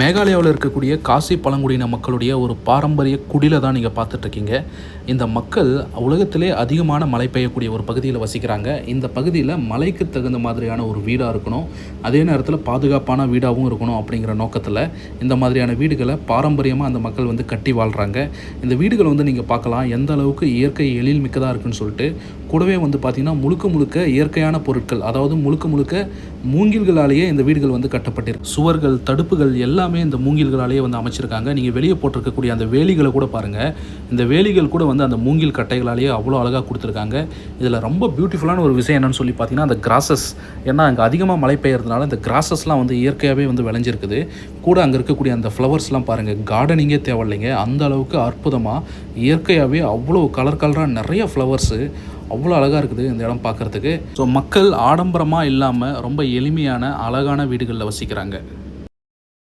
மேகாலயாவில் இருக்கக்கூடிய காசி பழங்குடியின மக்களுடைய ஒரு பாரம்பரிய குடில தான் நீங்கள் பார்த்துட்ருக்கீங்க. இந்த மக்கள் உலகத்திலே அதிகமான மழை பெய்யக்கூடிய ஒரு பகுதியில் வசிக்கிறாங்க. இந்த பகுதியில் மலைக்கு தகுந்த மாதிரியான ஒரு வீடாக இருக்கணும். அதே நேரத்தில் பாதுகாப்பான வீடாகவும் இருக்கணும் அப்படிங்கிற நோக்கத்தில் இந்த மாதிரியான வீடுகளை பாரம்பரியமாக அந்த மக்கள் வந்து கட்டி வாழ்கிறாங்க இந்த வீடுகள் வந்து நீங்கள் பார்க்கலாம். எந்த அளவுக்கு இயற்கை எழில் மிக்கதாக இருக்குன்னு சொல்லிட்டு கூடவே வந்து பார்த்திங்கன்னா முழுக்க முழுக்க இயற்கையான பொருட்கள் அதாவது முழுக்க முழுக்க மூங்கில்களாலேயே இந்த வீடுகள் வந்து கட்டப்பட்டிருக்கு. சுவர்கள் தடுப்புகள் எல்லாமே இந்த மூங்கில்களாலேயே வந்து அமைச்சிருக்காங்க. நீங்கள் வெளியே போட்டிருக்கக்கூடிய அந்த வேலிகளை கூட பாருங்கள் இந்த வேலிகள் கூட வந்து அந்த மூங்கில் கட்டைகளாலேயே அவ்வளோ அழகாக கொடுத்துருக்காங்க. இதில் ரொம்ப பியூட்டிஃபுல்லான ஒரு விஷயம் என்னென்னு சொல்லி பார்த்தீங்கன்னா அந்த கிராசஸ் ஏன்னா அங்கே அதிகமாக மழை பெய்யறதுனால இந்த கிராசஸ்லாம் வந்து இயற்கையாகவே வந்து விளைஞ்சிருக்குது. கூட அங்கே இருக்கக்கூடிய அந்த ஃப்ளவர்ஸ்லாம் பாருங்கள் கார்டனிங்கே தேவையில்லைங்க. அந்த அளவுக்கு அற்புதமாக இயற்கையாகவே அவ்வளோ கலர் கலராக நிறைய ஃப்ளவர்ஸு அவ்வளோ அழகாக இருக்குது இந்த இடம் பார்க்குறதுக்கு. ஸோ மக்கள் ஆடம்பரமாக இல்லாமல் ரொம்ப எளிமையான அழகான வீடுகளில் வசிக்கிறாங்க.